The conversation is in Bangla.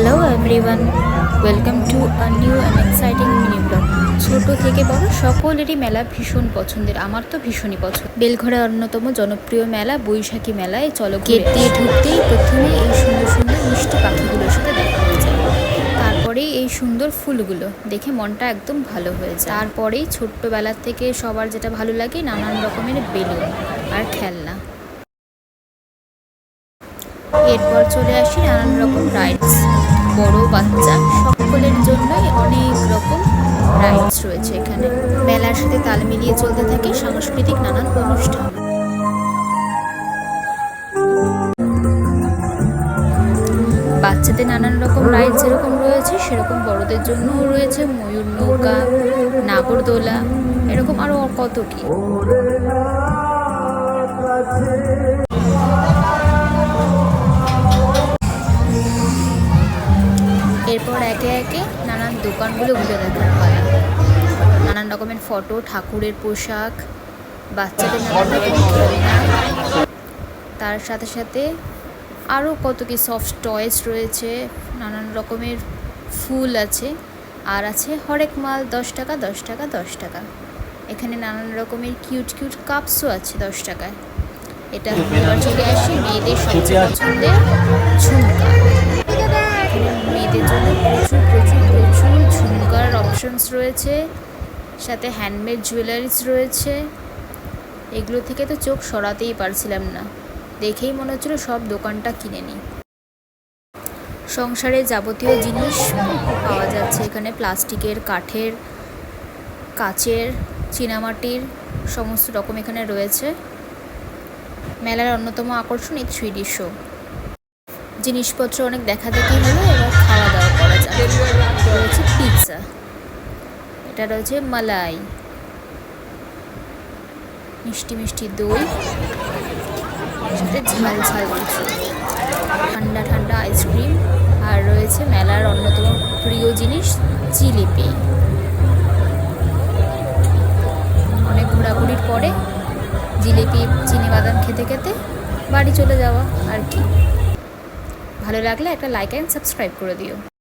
Hello everyone welcome to a new and exciting mini blog ছোট থেকে বড় সকলেরই মেলা ভীষণ পছন্দের, আমার তো ভীষণই পছন্দ। বেলঘরে অন্যতম জনপ্রিয় মেলা বৈশাখী মেলায় চলো গেট দিয়ে ঢুকতেই প্রথমে এই সুন্দর সুন্দর মিষ্টি পাখিগুলোর সাথে দেখা হয়ে যায়। তারপরেই এই সুন্দর ফুলগুলো দেখে মনটা একদম ভালো হয়ে যায়। তারপরেই ছোট্টবেলার থেকে সবার যেটা ভালো লাগে নানান রকমের বেলুন আর খেলনা। এরপর চলে আসি নানান রকম রাইডস বড় বাচ্চা, সকলের জন্যই অনেক রকম রাইডস রয়েছে এখানে। মেলার সাথে তাল মিলিয়ে চলতে থাকে সাংস্কৃতিক নানান অনুষ্ঠান। বাচ্চাদের নানান রকম রাইড যেরকম রয়েছে, সেরকম বড়দের জন্যও রয়েছে ময়ূর নৌকা, নাগরদোলা, এরকম আরও কত কি। এরপর একে একে নানান দোকানগুলো ঘুরে দেখার হয়। নানান রকমের ফটো ঠাকুরের পোশাক বাচ্চাদের নানান রকম খেলনা। তার সাথে সাথে আরও কত কি সফট টয়েস রয়েছে নানান রকমের ফুল আছে আর আছে হরেক মাল দশ টাকা দশ টাকা দশ টাকা। এখানে নানান রকমের কিউট কিউট কাপসও আছে দশ টাকায়। এটা চলে আসি মেয়েদের সবচেয়ে পছন্দের ঝুমকা। অপশনস রয়েছে, সাথে হ্যান্ডমেড জুয়েলারিস রয়েছে। এগুলো থেকে তো চোখ সরাতেই পারছিলাম না। দেখেই মনে হচ্ছিল সব দোকানটা কিনে নিই। সংসারে যাবতীয় জিনিস পাওয়া যাচ্ছে এখানে, প্লাস্টিকের, কাঠের, কাচের, চীনামাটির, সমস্ত রকম এখানে রয়েছে। মেলার অন্যতম আকর্ষণ এই থ্রি ডি শো জিনিসপত্র অনেক দেখা দেখি হলো, এবার খাওয়া দাওয়া করা যাবে রয়েছে পিৎজা এটা রয়েছে মালাই। মিষ্টি মিষ্টি দই, সাথে ঝাল ঝাল ঠান্ডা ঠান্ডা আইসক্রিম, আর রয়েছে মেলার অন্যতম প্রিয় জিনিস জিলিপি অনেক ঘোরাঘুরির পরে জিলিপি চিনি বাদাম খেতে খেতে বাড়ি চলে যাওয়া আর কি। ভালো লাগলে একটা লাইক অ্যান্ড সাবস্ক্রাইব করে দিও।